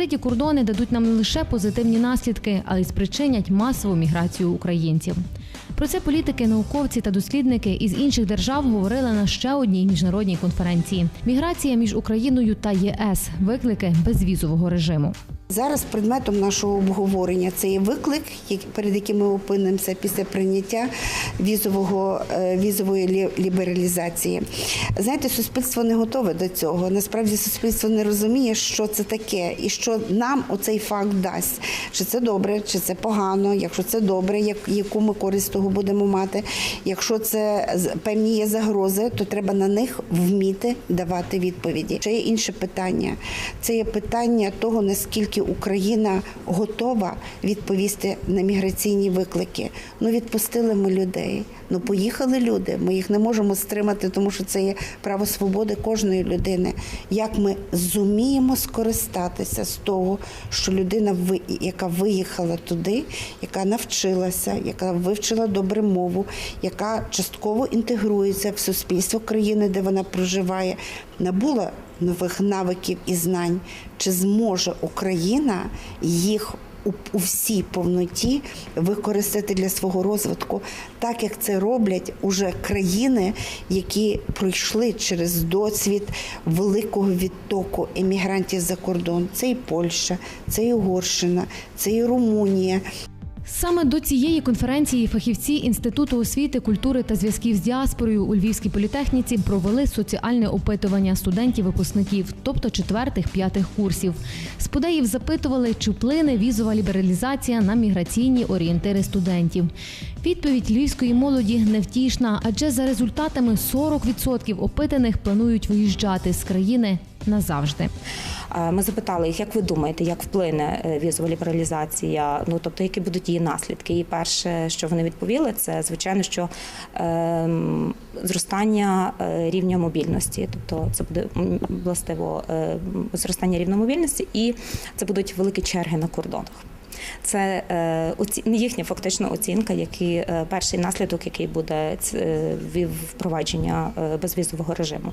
Відкриті кордони дадуть нам не лише позитивні наслідки, але й спричинять масову міграцію українців. Про це політики, науковці та дослідники із інших держав говорили на ще одній міжнародній конференції. Міграція між Україною та ЄС виклики безвізового режиму. Зараз предметом нашого обговорення це є виклик, перед яким ми опинимося після прийняття візового е, візової лібералізації. Знаєте, суспільство не готове до цього. Насправді суспільство не розуміє, що це таке, і що нам оцей факт дасть. Чи це добре, чи це погано. Якщо це добре, яку ми користь того будемо мати. Якщо це певні є загрози, то треба на них вміти давати відповіді. Ще є інше питання. Це є питання того, наскільки Україна готова відповісти на міграційні виклики. Ну відпустили ми людей. Ну поїхали люди. Ми їх не можемо стримати, тому що це є право свободи кожної людини. Як ми зуміємо скористатися з того, що людина, яка виїхала туди, яка навчилася, яка вивчила добре мову, яка частково інтегрується в суспільство країни, де вона проживає, набула нових навиків і знань, чи зможе Україна їх у, всій повноті використати для свого розвитку, так як це роблять уже країни, які пройшли через досвід великого відтоку емігрантів за кордон. Це і Польща, це і Угорщина, це і Румунія. Саме до цієї конференції фахівці Інституту освіти, культури та зв'язків з діаспорою у Львівській політехніці провели соціальне опитування студентів-випускників, тобто четвертих-п'ятих курсів. Сподеїв запитували, чи вплине візова лібералізація на міграційні орієнтири студентів. Відповідь львівської молоді невтішна, адже за результатами 40% опитаних планують виїжджати з країни назавжди. Ми запитали їх, як ви думаєте, як вплине е, візова лібералізація? Ну тобто, які будуть її наслідки? І перше, що вони відповіли, це звичайно, що ем, зростання е, рівня мобільності, тобто це буде властиво е, зростання рівня мобільності, і це будуть великі черги на кордонах. Це е, їхня фактична оцінка, який е, перший наслідок, який буде е, від впровадження безвізового режиму.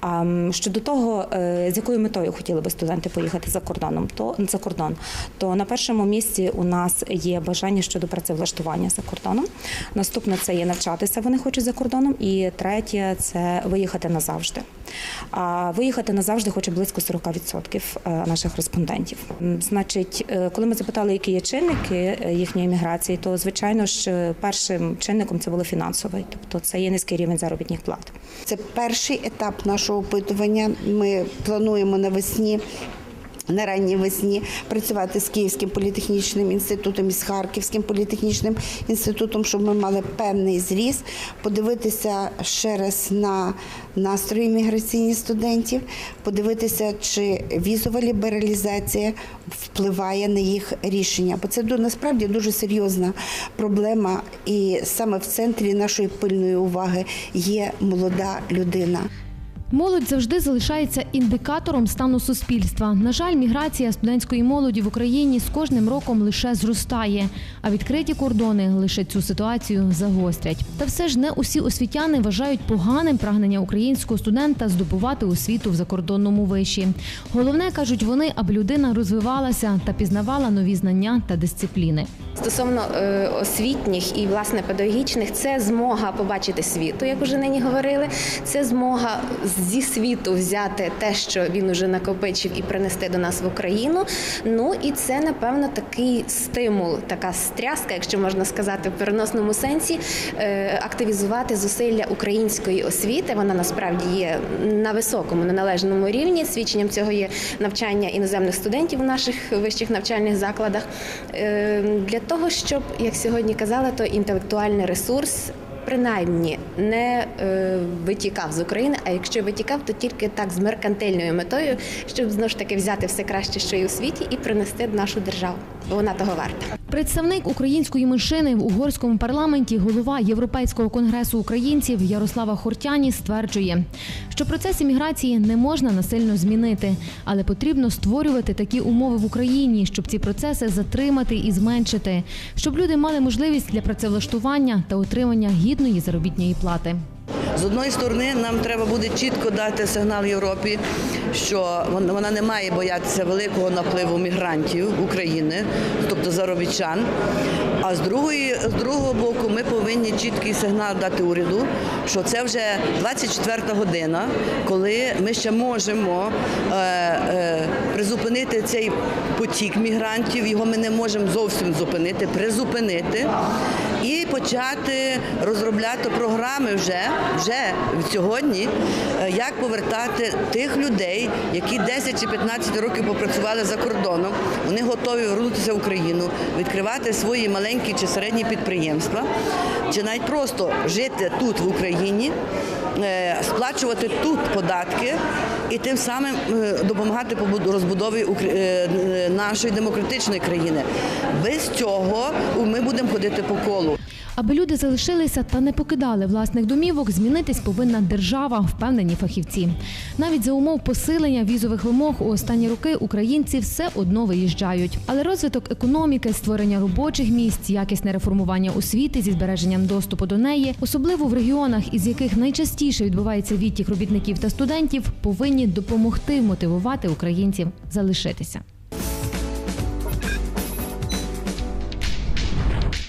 А щодо того, з якою метою хотіли би студенти поїхати за кордоном, то за кордон, то на першому місці у нас є бажання щодо працевлаштування за кордоном. Наступне це є навчатися. Вони хочуть за кордоном. І третє це виїхати назавжди. А виїхати назавжди хоче близько 40% е, наших респондентів. Значить, е, коли ми запитали, які є чинники е, їхньої міграції, то звичайно ж першим чинником це було фінансовий, тобто це є низький рівень заробітних плат. Це перший етап нашого опитування. Ми плануємо навесні. На ранній весні працювати з Київським політехнічним інститутом і з Харківським політехнічним інститутом, щоб ми мали певний зріз, подивитися ще раз на настрої міграційні студентів, подивитися, чи візова лібералізація впливає на їх рішення. Бо це насправді дуже серйозна проблема, і саме в центрі нашої пильної уваги є молода людина. Молодь завжди залишається індикатором стану суспільства. На жаль, міграція студентської молоді в Україні з кожним роком лише зростає, а відкриті кордони лише цю ситуацію загострять. Та все ж не усі освітяни вважають поганим прагнення українського студента здобувати освіту в закордонному виші. Головне кажуть вони, аби людина розвивалася та пізнавала нові знання та дисципліни. Стосовно е, освітніх і власне педагогічних, це змога побачити світу, як вже нині говорили. Це змога зі світу взяти те, що він уже накопичив, і принести до нас в Україну. Ну і це напевно такий стимул, така стряска, якщо можна сказати, в переносному сенсі, е, активізувати зусилля української освіти. Вона насправді є на високому, на належному рівні. Свідченням цього є навчання іноземних студентів у наших вищих навчальних закладах. Е, Для того, щоб, як сьогодні казали, то інтелектуальний ресурс. Принаймні не е, витікав з України, а якщо витікав, то тільки так з меркантильною метою, щоб знову ж таки взяти все краще, що є у світі, і принести в нашу державу, вона того варта. Представник української меншини в угорському парламенті, голова Європейського конгресу українців Ярослава Хортяні стверджує, що процес імміграції не можна насильно змінити, але потрібно створювати такі умови в Україні, щоб ці процеси затримати і зменшити, щоб люди мали можливість для працевлаштування та отримання гідної заробітної плати. З одної сторони, нам треба буде чітко дати сигнал Європі, що вона не має боятися великого напливу мігрантів України, тобто заробітчан. А з другої, з другого боку, ми повинні чіткий сигнал дати уряду, що це вже 24 година, коли ми ще можемо е, е, призупинити цей потік мігрантів. Його ми не можемо зовсім зупинити, призупинити почати розробляти програми вже, вже сьогодні, е, як повертати тих людей, які 10 чи 15 років попрацювали за кордоном. Вони готові повернутися в Україну, відкривати свої маленькі чи середні підприємства, чи навіть просто жити тут в Україні, е, сплачувати тут податки і тим самим е, допомагати розбудові нашої демократичної країни. Без цього ми будемо ходити по колу. Аби люди залишилися та не покидали власних домівок, змінитись повинна держава, впевнені фахівці. Навіть за умов посилення візових вимог у останні роки українці все одно виїжджають. Але розвиток економіки, створення робочих місць, якісне реформування освіти зі збереженням доступу до неї, особливо в регіонах, із яких найчастіше відбувається відтік робітників та студентів, повинні допомогти мотивувати українців залишитися.